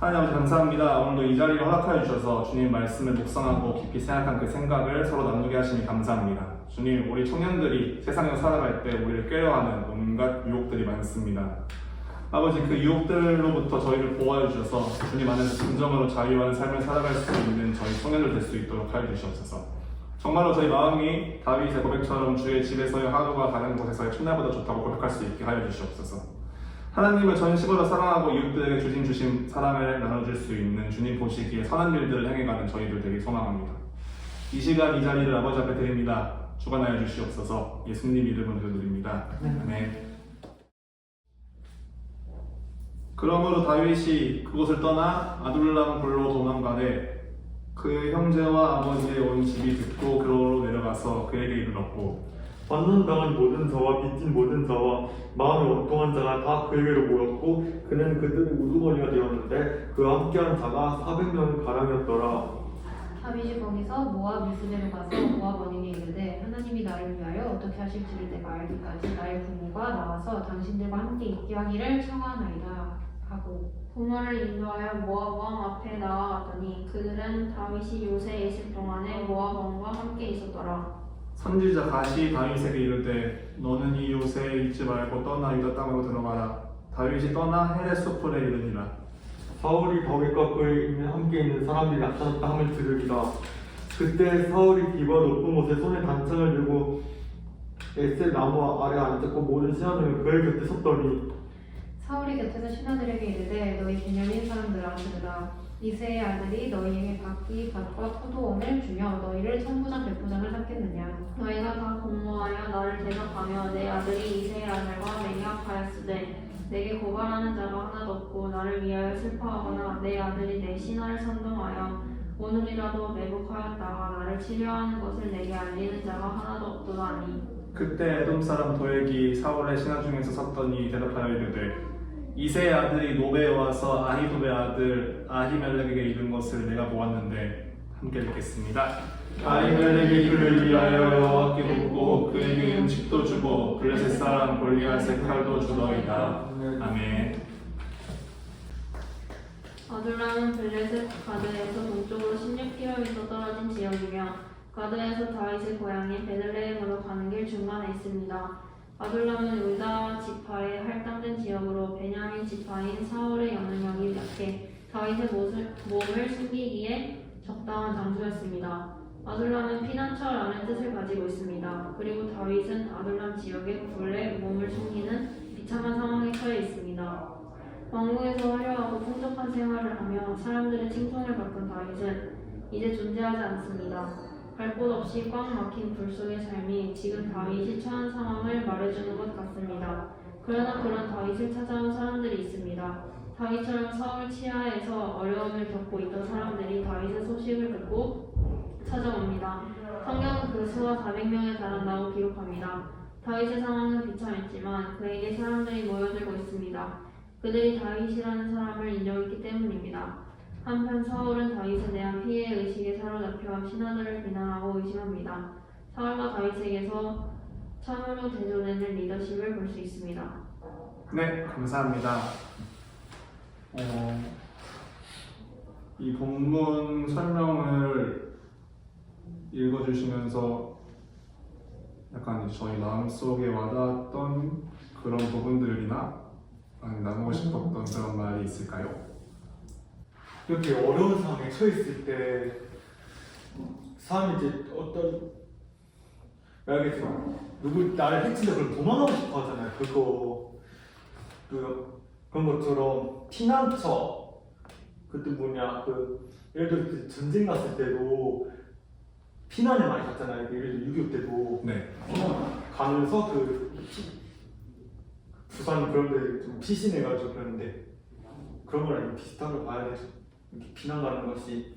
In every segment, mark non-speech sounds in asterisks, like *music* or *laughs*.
하나님 아버지 감사합니다. 오늘도 이 자리를 허락하여 주셔서 주님 말씀을 묵상하고 깊이 생각한 그 생각을 서로 나누게 하시니 감사합니다. 주님, 우리 청년들이 세상에 살아갈 때 우리를 꾀려하는 온갖 유혹들이 많습니다. 아버지 그 유혹들로부터 저희를 보호해 주셔서 주님 안에서 진정으로 자유한 삶을 살아갈 수 있는 저희 청년들 될 수 있도록 하여 주시옵소서. 정말로 저희 마음이 다윗의 고백처럼 주의 집에서의 하루가 다른 곳에서의 첫날보다 좋다고 고백할 수 있게 하여 주시옵소서. 하나님을 전심으로 사랑하고 이웃들에게 주신 주신 사랑을 나눠줄 수 있는 주님 보시기에 선한 일들을 행해가는 저희들 되기 소망합니다. 이 시간 이 자리를 아버지 앞에 드립니다. 주관하여 주시옵소서 예수님 이름으로 드립니다. 아멘. 그러므로 다윗이 그곳을 떠나 아둘람 굴로 도망가되 그 형제와 아버지의 온 집이 듣고 그로로 내려가서 그에게 이르렀고 반문당한 모든 자와 빚진 모든 자와 마음이 원통한 자가 다 그에게로 모였고 그는 그들의 우두머리가 되었는데 그와 함께한 자가 400명 가량이었더라. 다윗이 거기서 모압 미스베로 가서 모압 왕에게 이르되 하나님이 나를 위하여 어떻게 하실지를 내가 알기까지 나의 부모가 나와서 당신들과 함께 있게 하기를 청하나이다. 하고 부모를 인도하여 모압 왕 앞에 나아가더니 그들은 다윗이 요새에 있을 동안에 모압 왕과 함께 있었더라. 선지자 가시 다윗에게 이르되 너는 이 요새에 있지 말고 떠나 유다 땅으로 들어가라. 다윗이 떠나 헤레 수풀에 이르니라. 사울이 다윗과 그의 함께 있는 사람들이 나타났다 함을 들으리라. 그때 사울이 기바 높은 곳에 손에 단창을 들고 에셀 나무 아래 앉았고 모든 신하들은 그의 곁에 섰더니 사울이 곁에서 신하들에게 이르되 너희 베냐민 사람들아 들으라 이세의 아들이 너희에게 각기 밭과 포도원을 주며 너희를 천부장 백부장을 삼겠느냐? 너희가 다 공모하여 나를 대적하며 내 아들이 이세의 아들과 맹약하였으되 내게 고발하는 자가 하나도 없고 나를 위하여 슬퍼하거나 내 아들이 내 신하를 선동하여 오늘이라도 매복하였다가 나를 치료하는 것을 내게 알리는 자가 하나도 없도다니. 그때 에돔 사람 도액이 사울의 신하 중에서 섰더니 대답하여 이르되 이세의 아들이 노베에 와서 아히도베 아들 아히멜렉에게 이른 것을 내가 보았는데 함께 읽겠습니다. 아히멜렉이 그를 위하여 여호와께 돕고 그에게 음식도 주고 블레셋 사람 골리앗의 칼도 주더이다. 아멘. 아둘람은 블레셋 가드에서 동쪽으로 16km 떨어진 지역이며 가드에서 다윗의 고향인 베들레헴으로 가는 길 중간에 있습니다. 아둘람은 유다 지파의 할당된 지역으로 베냐민 지파인 사울의 영향력이 약해 다윗의 못을, 몸을 숨기기에 적당한 장소였습니다. 아둘람은 피난처라는 뜻을 가지고 있습니다. 그리고 다윗은 아둘람 지역의 굴에 몸을 숨기는 비참한 상황에 처해 있습니다. 왕궁에서 화려하고 풍족한 생활을 하며 사람들의 칭송을 받던 다윗은 이제 존재하지 않습니다. 갈 곳 없이 꽉 막힌 불 속의 삶이 지금 다윗이 처한 상황을 말해주는 것 같습니다. 그러나 그런 다윗을 찾아온 사람들이 있습니다. 다윗처럼 서울 치하에서 어려움을 겪고 있던 사람들이 다윗의 소식을 듣고 찾아옵니다. 성경은 그 수가 400명에 달한다고 기록합니다. 다윗의 상황은 비참했지만 그에게 사람들이 모여들고 있습니다. 그들이 다윗이라는 사람을 인정했기 때문입니다. 한편 사울은 다윗에 대한 피해 의식에 사로잡혀 신하들을 비난하고 의심합니다. 사울과 다윗에게서 참으로 대조되는 리더십을 볼 수 있습니다. 네, 감사합니다. 어, 이 본문 설명을 읽어주시면서 약간 저희 마음속에 와닿았던 그런 부분들이나 나누고 싶었던 그런 말이 있을까요? 이렇게 어려운 상황에 처했을 때 사람이 이제 어떤 알겠지 누구 나를 해치려 그럼 도망가고 싶어 하잖아요. 그거 그 그런 것처럼 피난처 그때 뭐냐 그 예를 들어 그 전쟁 났을 때도 피난을 많이 갔잖아요. 예를 들어 6.25 때도. 네, 가면서 그 피- 부산 그런 데 좀 피신해가지고 그러는데 그런 거랑 비슷한 걸 봐야 되죠 이렇게 피난 가는 것이.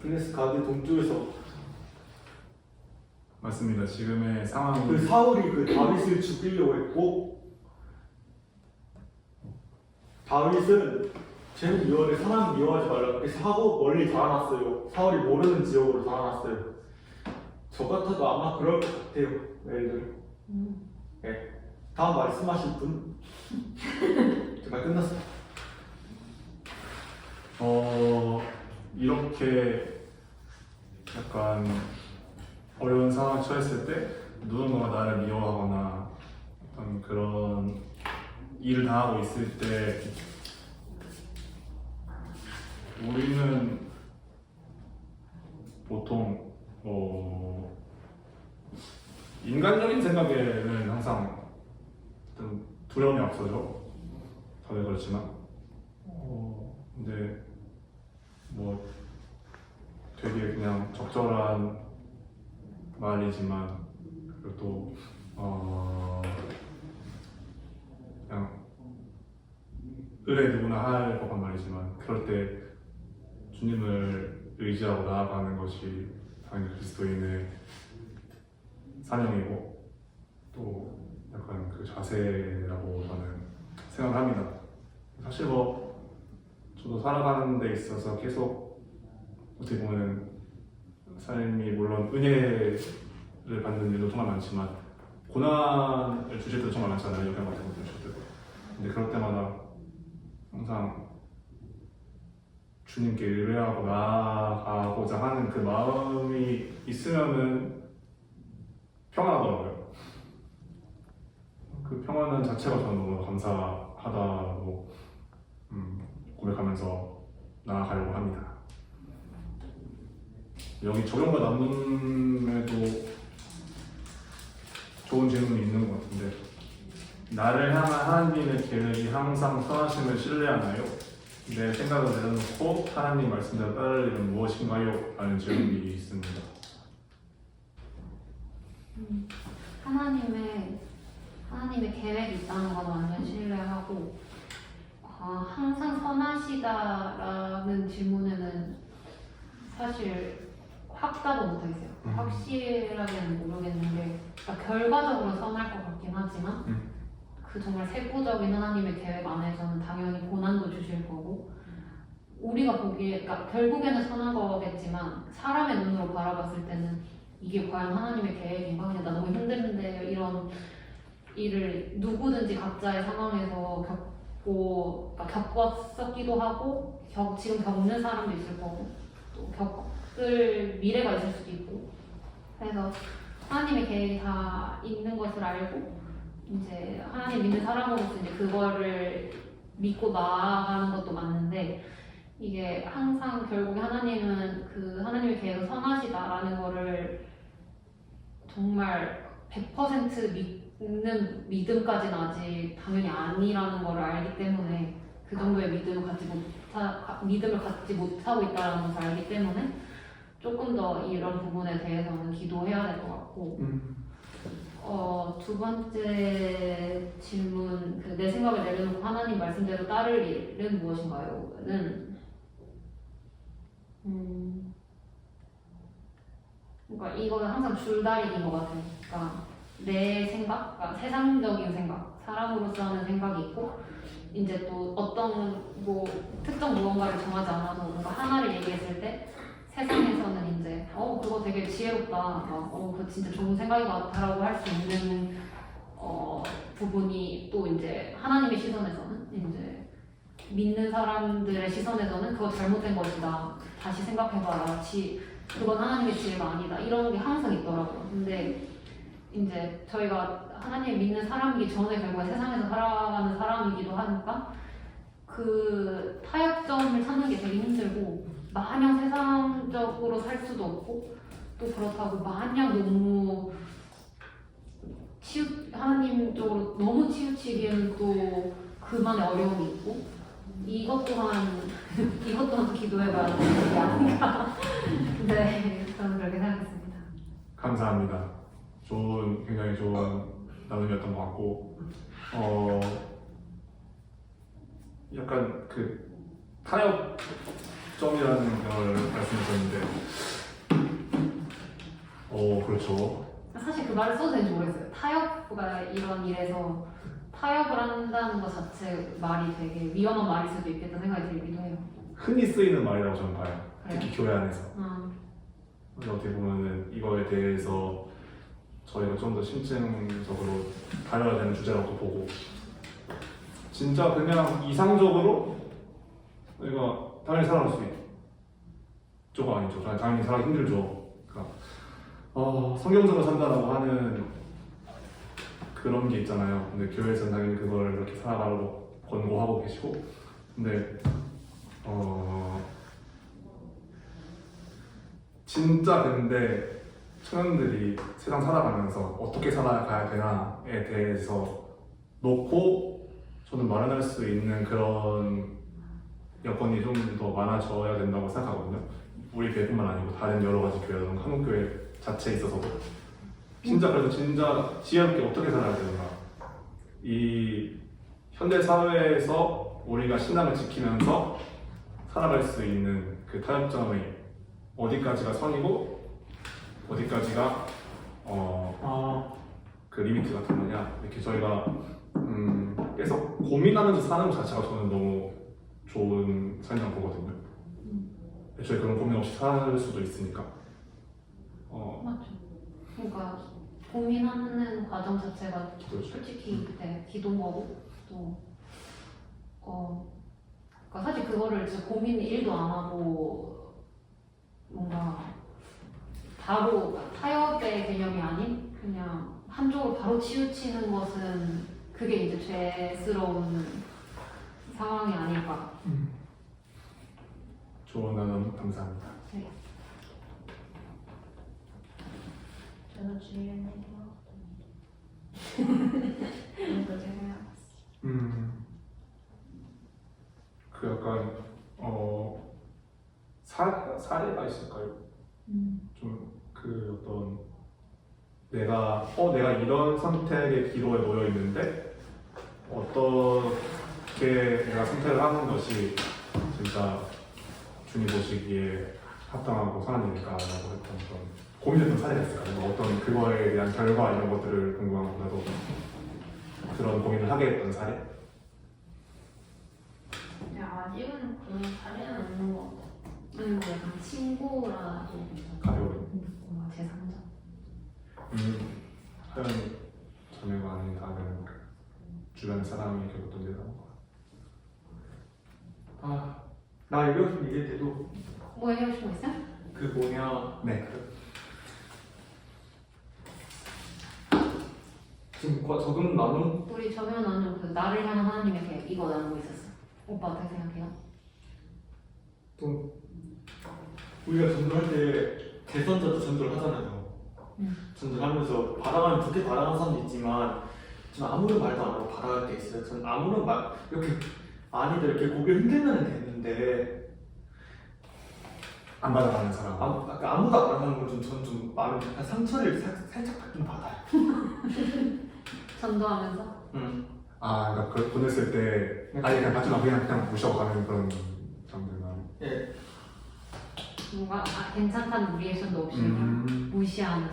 플레스 가드 동쪽에서 맞습니다. 지금의 상황이 그 사울이 그 다윗을 죽이려고 했고 다윗은 쟤는 미워해 사람 미워하지 말라고 그래서 하고 멀리 달아놨어요 사울이 모르는 지역으로 달아놨어요 저 같아도 아마 그럴 것 같아요 들어 네. 다음 말씀하실 분? *laughs* 제가 끝났어요 어 이렇게 약간 어려운 상황에 처했을 때 누군가가 나를 미워하거나 어떤 그런 일을 당하고 있을 때 우리는 보통 어 인간적인 생각에는 항상 좀 두려움이 앞서죠. 다들 그렇지만 어 근데 뭐 되게 그냥 적절한 말이지만 그리고 또 어, 그냥 의뢰 누구나 할 법한 말이지만 그럴 때 주님을 의지하고 나아가는 것이 당연히 그리스도인의 사명이고 또 약간 그 자세라고 저는 생각합니다. 사실 뭐 저도 살아가는 데 있어서 계속 어떻게 보면 삶이 물론 은혜를 받는 일도 정말 많지만 고난을 주실 때도 정말 많잖아요. 같은 것도 주실 때도. 근데 그럴 때마다 항상 주님께 의뢰하고 나아가고자 하는 그 마음이 있으면은 평안하더라고요. 그 평안은 자체가 저는 너무 감사하다고 음, 고백하면서 나아가려고 합니다. 여기 적용과 남문에도 좋은 질문이 있는 것 같은데 나를 향한 하나님의 계획이 항상 선하심을 신뢰하나요? 내 생각을 내려놓고 하나님 말씀대로 따를 일은 무엇인가요? 라는 질문이 있습니다. 하나님의 하나님의 계획이 있다는 건 완전 신뢰하고 아, 항상 선하시다라는 질문에는 사실 확답은 못하겠어요. 음. 확실하게는 모르겠는데 그러니까 결과적으로 선할 것 같긴 하지만 음. 그 정말 세부적인 하나님의 계획 안에서는 당연히 고난도 주실 거고 우리가 보기에 그러니까 결국에는 선한 거겠지만 사람의 눈으로 바라봤을 때는 이게 과연 하나님의 계획인가? 그냥 나 너무 힘든데 이런 일을 누구든지 각자의 상황에서 겪고 그러니까 겪었었기도 하고 겪, 지금 겪는 사람도 있을 거고 또 겪 을 미래가 있을 수도 있고. 그래서 하나님의 계획이 다 있는 것을 알고 이제 하나님 믿는 사람으로서 이제 그거를 믿고 나아가는 것도 맞는데 이게 항상 결국에 하나님은 그 하나님의 계획은 선하시다라는 거를 정말 100% 믿는 믿음까지는 아직 당연히 아니라는 거를 알기 때문에 그 정도의 믿음을 갖지 못하 가- 믿음을 갖지 못하고 있다는 것을 알기 때문에 조금 더 이런 부분에 대해서는 기도해야 될 것 같고 어, 두 번째 질문, 그 내 생각을 내려놓고 하나님 말씀대로 따를 일은 무엇인가요?는 음, 그러니까 이거는 항상 줄다리기인 것 같아요. 그러니까 내 생각, 그러니까 세상적인 생각, 사람으로서 하는 생각이 있고 이제 또 어떤 뭐 특정 무언가를 정하지 않아도 뭔가 하나를 얘기했을 때 세상에서는 이제 어 그거 되게 지혜롭다, 어 그거 진짜 좋은 생각인 것 같다라고 할 수 있는 어 부분이 또 이제 하나님의 시선에서는 이제 믿는 사람들의 시선에서는 그거 잘못된 것이다. 다시 생각해봐라. 지, 그건 하나님의 지혜가 아니다. 이런 게 항상 있더라고요. 근데 이제 저희가 하나님 믿는 사람이기 전에 결국에 세상에서 살아가는 사람이기도 하니까 그 타협점을 찾는 게 되게 힘들고 마냥 세상적으로 살 수도 없고 또 그렇다고 마냥 너무 치우 하나님 쪽으로 너무 치우치기에는 또 그만의 어려움이 있고 이것 또한 *laughs* 이것 또한 기도해봐야 되는 게 아닌가 *laughs* 네 저는 그렇게 생각했습니다. 감사합니다. 좋은 굉장히 좋은 나눔이었던 것 같고 어 약간 그 타협점이라는 걸 말씀하셨는데 어 그렇죠. 사실 그 말을 써도 되는지 모르겠어요. 타협가 이런 일에서 타협을 한다는 것 자체 말이 되게 위험한 말일 수도 있겠다 생각이 들기도 해요. 흔히 쓰이는 말이라고 저는 봐요. 그래요? 특히 교회 안에서. 아, 근데 어떻게 보면은 이거에 대해서 저희가 좀 더 심층적으로 다뤄야 되는 주제라고 보고 진짜 그냥 이상적으로 저희가 당연히 살아갈 수 있죠가 아니죠. 당연히- 살아기 힘들죠. 어, 성경적으로 산다라고 하는 그런 게 있잖아요. 근데 교회에서는 당연히 그걸 이렇게 살아가라고 권고하고 계시고, 근데 어 진짜 근데 청년들이 세상 살아가면서 어떻게 살아가야 되나에 대해서 놓고 저는 마련할 수 있는 그런 여건이 좀 더 많아져야 된다고 생각하거든요. 우리 교회뿐만 아니고 다른 여러 가지 교회든 한국 교회 자체에 있어서도 진짜 그래서 진짜 지혜롭게 어떻게 살아야 되는가 이 현대 사회에서 우리가 신앙을 지키면서 살아갈 수 있는 그 타협점이 어디까지가 선이고 어디까지가 어, 아그 리미트 같은 거냐 이렇게 저희가 음, 계속 고민하면서 사는 것 자체가 저는 너무 좋은 삶이라고 보거든요. 애초에 그런 고민 없이 살 수도 있으니까. 어, 맞죠. 그러니까 고민하는 과정 자체가 그렇죠. 솔직히 네, 기도인 거고 또 어, 그러니까 사실 그거를 진짜 고민 1도 안 하고 뭔가 바로 타협의 개념이 아닌 그냥 한쪽으로 바로 치우치는 것은 그게 이제 죄스러운 상황이 아닐까. 좋은 나눔 감사합니다. 저도 주의를 내려. 이거 제가 음, 그 약간 어 사, 사례가 있을까요? 음. 좀 그 어떤 내가 어 내가 이런 선택의 기로에 놓여 있는데 어떻게 내가 선택을 하는 것이 진짜 주님 보시기에 합당하고 선한 일일까라고 했던 그런 고민했던 사례가 있을까요? 뭐 어떤 그거에 대한 결과 이런 것들을 궁금한 것보다도 그런 고민을 하게 했던 사례? 야, 아직은 그런 사례는 없는 것 같아. 아니 뭐 약간 친구라도 가벼운 뭔가 제3자. 음, 하연 자매가 아닌 다른 주변 사람이 겪었던 거 아, 나 이거 좀 얘기해도 뭐 얘기하고 싶은 거 있어요? 그 뭐냐 네. 지금 과 적응 나눔 우리 저면 나는 그 나를 향한 하나님에게 이거 나누고 있었어. 오빠 어떻게 생각해요? 또 우리가 전도할 때 대선자도 전도를 하잖아요. 음. 전도하면서 받아가는 좋게 받아가는 사람도 있지만 좀 아무런 말도 안 하고 받아갈 때 있어요. 전 아무런 말 이렇게 아니다 이렇게 고개를 흔들면 되는데 안 받아가는 사람. 아무, 아까 아무도 안 하는 건좀전좀 마음에 약간 상처를 살, 살짝 받긴 받아요. *laughs* 전도하면서 응. 아, 그러니까 그걸 보냈을 때 아예 그냥 받지 마 그냥 그냥 무시하고 가는 그런 사람들만. 예. 뭔가 아, 괜찮다는 리액션도 없이 그냥 음. 무시하는.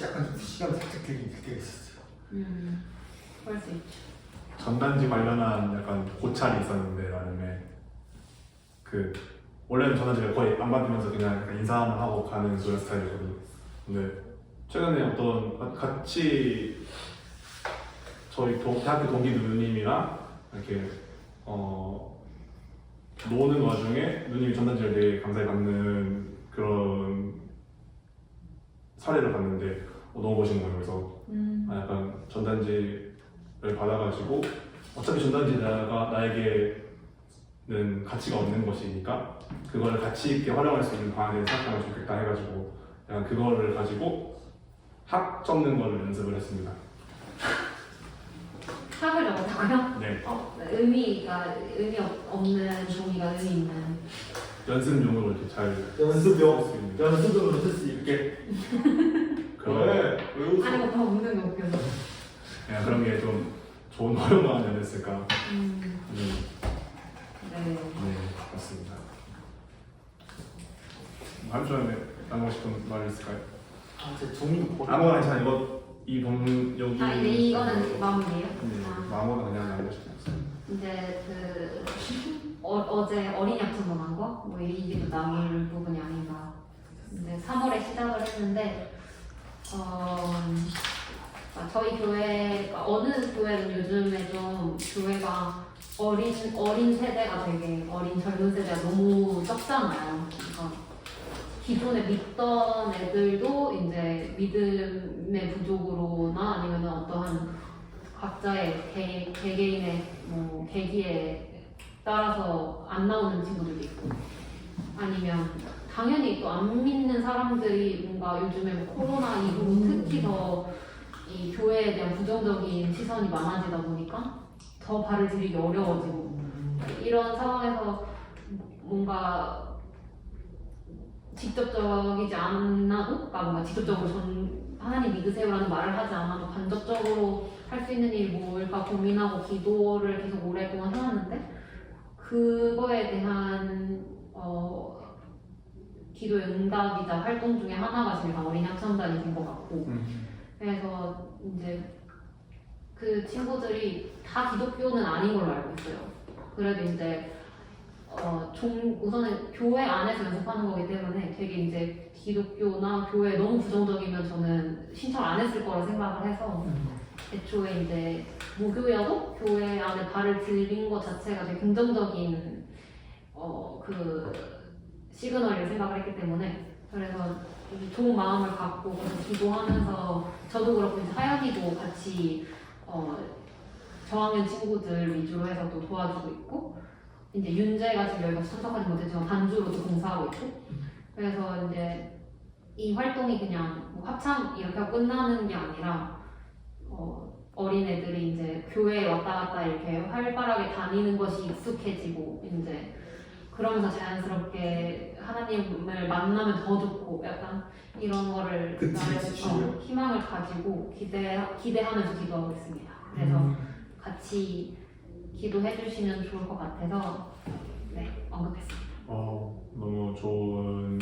약간 좀 시간 살짝 들긴 그게 있었어요. 음. 그럴 수 있죠. 전단지 관련한 약간 고찰이 있었는데 나름의 그 원래는 전단지를 거의 안 받으면서 그냥 약간 인사만 하고 가는 그런 스타일이거든요. 근데 최근에 어떤 가- 같이 저희 도, 대학교 동기 누님이랑 이렇게 어 노는 와중에 누님이 전단지를 되게 감사히 받는 그런 사례를 봤는데 어, 너무 멋있는 거예요. 그래서 음. 아, 약간 전단지를 받아가지고 어차피 전단지가 나에게 는 가치가 없는 것이니까 그거를 가치 있게 활용할 수 있는 방안을 생각하면 좋겠다 해가지고 약간 그거를 가지고 합 적는 거를 연습을 했습니다. 학을 적었다고요? 네, 어, 의미가 의미 없- 없는 종이가 의미 있는. 연습용으로 이렇게 잘 연습용 쓸수 있는 연습용으로 쓸수 있게. 그런 왜 웃어? 아니 오빠 웃는 게 웃겨서. 그냥 그런 게 좀 좋은 *laughs* 활용방안이 아니었을까. 음. 네, 네. 네, 맞습니다. 한 주에 나누고 싶은 말 있을까요? 아, 제 종이 버리. 아무거나 괜찮아 이거 이봉 여기 아 이제 이거는 마무리예요? 네, 아, 아무거나 그냥 나누고 싶었어요. 이제 그 어, 어제 어린이 합창단 거? 뭐 이게 또 남을 부분이 아닌가. 이제 3월에 시작을 했는데 어, 아, 저희 교회 어느 교회는 요즘에 좀 교회가 어린 어린 세대가 되게 어린 젊은 세대가 너무 적잖아요. 그러니까 기존에 믿던 애들도 이제 믿음의 부족으로나 아니면 어떠한 각자의 개, 개개인의 뭐 계기에 따라서 안 나오는 친구들도 있고 아니면 당연히 또 안 믿는 사람들이 뭔가 요즘에 뭐 코로나 이후로 특히 더 이 교회에 대한 부정적인 시선이 많아지다 보니까 더 발을 들이기 어려워지고 이런 상황에서 뭔가 직접적이지 않아도 그러니까 뭔가 직접적으로 전 하나님 믿으세요라는 말을 하지 않아도 간접적으로 할 수 있는 일이 뭘까 고민하고 기도를 계속 오랫동안 해왔는데 그거에 대한 어, 기도의 응답이자 활동 중에 하나가 제가 어린 학생단이 된 것 같고 그래서 이제 그 친구들이 다 기독교는 아닌 걸로 알고 있어요. 그래도 이제 어, 종, 우선은 교회 안에서 연습하는 거기 때문에 되게 이제 기독교나 교회에 너무 부정적이면 저는 신청 안 했을 거라 생각을 해서 애초에 이제 무교여도 교회 안에 발을 들인 것 자체가 되게 긍정적인 어, 그 시그널이라고 생각을 했기 때문에 그래서 좋은 마음을 갖고 기도하면서 저도 그렇고 이제 하연이도 같이 어, 저학년 친구들 위주로 해서 또 도와주고 있고 이제 윤재가 지금 여기가 참석하지 못했지만 반주로도 봉사하고 있고 그래서 이제 이 활동이 그냥 뭐 합참 이렇게 끝나는 게 아니라 어, 어린애들이 이제 교회에 왔다 갔다 이렇게 활발하게 다니는 것이 익숙해지고 이제 그러면서 자연스럽게 하나님을 만나면 더 좋고 약간 이런 거를 그치. 어, 희망을 가지고 기대 기대하면서 기도하고 있습니다. 그래서 음. 같이 기도해 주시면 좋을 것 같아서 네 언급했습니다. 어, 너무 좋은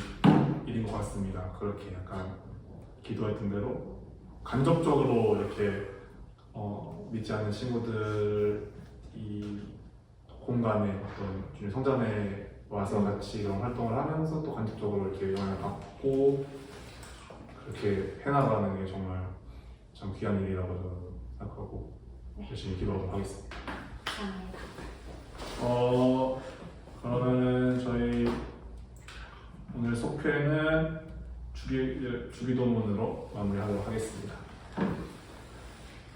일인 것 같습니다. 그렇게 약간 기도했던 대로 간접적으로 이렇게 어, 믿지 않는 친구들 이 공간에 어떤 주님 성전에 와서 같이 이런 활동을 하면서 또 간접적으로 이렇게 영향을 받고 그렇게 해나가는 게 정말 참 귀한 일이라고 저는 생각하고 열심히 기도하도록 하겠습니다. 감사합니다. 어 그러면은 저희 오늘 속회는 주기 주기도문으로 마무리하도록 하겠습니다.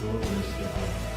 zor bir şey. Uh,